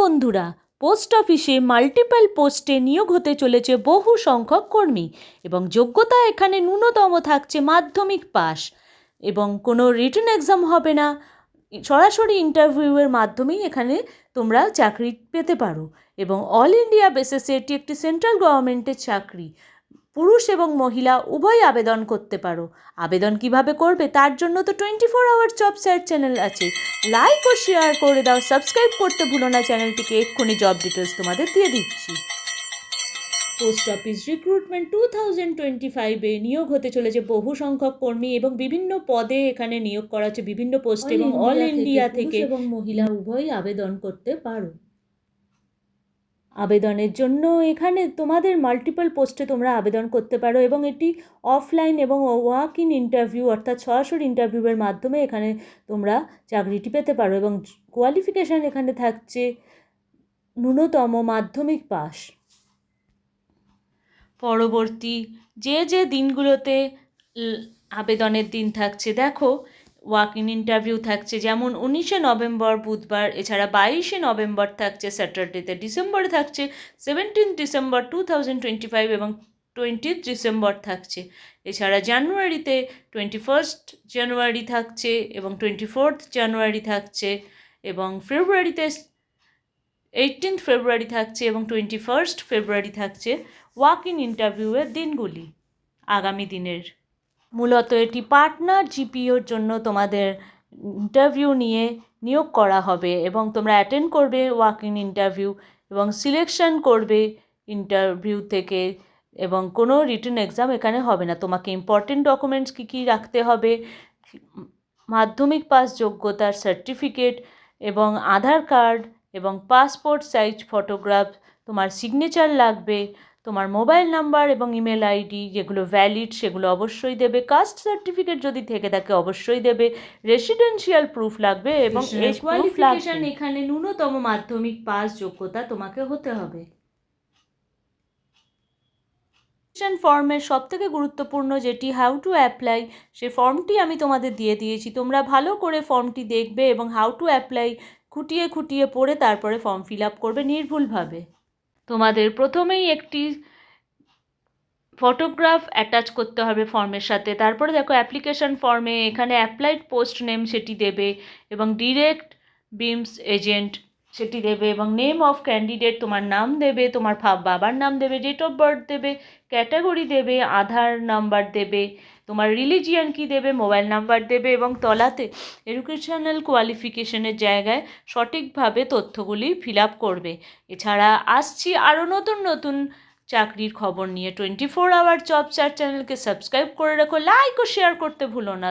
বন্ধুরা, পোস্ট অফিসে মাল্টিপল পোস্টে নিয়োগ হতে চলেছে বহু সংখ্যক কর্মী এবং যোগ্যতা এখানে ন্যূনতম থাকছে মাধ্যমিক পাস এবং কোনো রিটার্ন এক্সাম হবে না। সরাসরি ইন্টারভিউয়ের মাধ্যমেই এখানে তোমরা চাকরি পেতে পারো এবং অল ইন্ডিয়া বেসিসে এটি একটি সেন্ট্রাল গভর্নমেন্টের চাকরি। পুরুষ এবং মহিলা উভয় আবেদন করতে পারো। আবেদন কীভাবে করবে তার জন্য তো twenty four hour job site channel আছে। লাইক ও শেয়ার করে দাও সাবস্ক্রাইব করতে ভুলো না চ্যানেলটিকে এক্ষুনি জব ডিটেলস তোমাদের দিয়ে দিচ্ছি। Post office recruitment two thousand twenty ফাইভে নিয়োগ হতে চলেছে বহু সংখ্যক কর্মী এবং বিভিন্ন পদে এখানে নিয়োগ করা হচ্ছে বিভিন্ন পোস্টে এবং অল ইন্ডিয়া থেকে এবং মহিলা উভয়ই আবেদন করতে পারো। আবেদনের জন্য এখানে তোমাদের মাল্টিপল পোস্টে তোমরা আবেদন করতে পারো এবং এটি অফলাইন এবং ওয়াক ইন ইন্টারভিউ অর্থাৎ সরাসরি ইন্টারভিউয়ের মাধ্যমে এখানে তোমরা চাকরিটি পেতে পারো এবং কোয়ালিফিকেশান এখানে থাকছে ন্যূনতম মাধ্যমিক পাস পরবর্তী যে যে দিনগুলোতে আবেদনের দিন থাকছে, দেখো ওয়াক ইন ইন্টারভিউ থাকছে, যেমন উনিশে নভেম্বর বুধবার, এছাড়া বাইশে নভেম্বর থাকছে, স্যাটারডেতে ডিসেম্বরে থাকছে seventeen December two thousand twenty five এবং টোয়েন্টি ডিসেম্বর থাকছে। এছাড়া জানুয়ারিতে টোয়েন্টি ফার্স্ট জানুয়ারি থাকছে এবং টোয়েন্টি ফোর্থ জানুয়ারি থাকছে এবং ফেব্রুয়ারিতে এইটিন্থ ফেব্রুয়ারি থাকছে এবং টোয়েন্টি ফার্স্ট ফেব্রুয়ারি থাকছে ওয়াক ইন ইন্টারভিউয়ের দিনগুলি, আগামী দিনের। মূলত এটি পার্টনার জিপিওর জন্য তোমাদের ইন্টারভিউ নিয়ে নিয়োগ করা হবে এবং তোমরা অ্যাটেন্ড করবে ওয়াক ইন ইন্টারভিউ এবং সিলেকশন করবে ইন্টারভিউ থেকে এবং কোনো রিটার্ন এক্সাম এখানে হবে না। তোমাকে ইম্পর্টেন্ট ডকুমেন্টস কী কী রাখতে হবে, মাধ্যমিক পাস যোগ্যতার সার্টিফিকেট এবং আধার কার্ড এবং পাসপোর্ট সাইজ ফটোগ্রাফ তোমার সিগনেচার লাগবে তোমার মোবাইল নাম্বার এবং ইমেল আইডি যেগুলো ভ্যালিড সেগুলো অবশ্যই দেবে। কাস্ট সার্টিফিকেট যদি থেকে থাকে অবশ্যই দেবে। রেসিডেন্সিয়াল প্রুফ লাগবে এবং কোয়ালিফিকেশন এখানে ন্যূনতম মাধ্যমিক পাস যোগ্যতা তোমাকে হতে হবে। অ্যাপ্লিকেশন ফর্মের সবথেকে গুরুত্বপূর্ণ যেটি হাউ টু অ্যাপ্লাই সে ফর্মটি আমি তোমাদের দিয়ে দিয়েছি। তোমরা ভালো করে ফর্মটি দেখবে এবং হাউ টু অ্যাপ্লাই খুঁটিয়ে খুঁটিয়ে পড়ে তারপরে ফর্ম ফিল আপ করবে নির্ভুলভাবে। তোমাদের প্রথমেই একটি ফটোগ্রাফ অ্যাটাচ করতে হবে ফর্মের সাথে। তারপরে দেখো অ্যাপ্লিকেশন ফর্মে এখানে অ্যাপ্লাইড পোস্ট নেম সেটি দেবে এবং ডিরেক্ট বিমস এজেন্ট সেটি দেবে এবং নেম অফ ক্যান্ডিডেট তোমার নাম দেবে, তোমার বাবার নাম দেবে ডেট অফ বার্থ দেবে ক্যাটাগরি দেবে, আধার নাম্বার দেবে, তোমার রিলিজিয়ান কি দেবে মোবাইল নাম্বার দেবে এবং তলাতে এডুকেশনাল কোয়ালিফিকেশনের জায়গায় সঠিকভাবে তথ্যগুলি ফিল আপ করবে। এছাড়া আসছি আরও নতুন নতুন চাকরির খবর নিয়ে। টোয়েন্টি ফোর আওয়ার জব চার চ্যানেলকে সাবস্ক্রাইব করে রাখো লাইক ও শেয়ার করতে ভুলো না।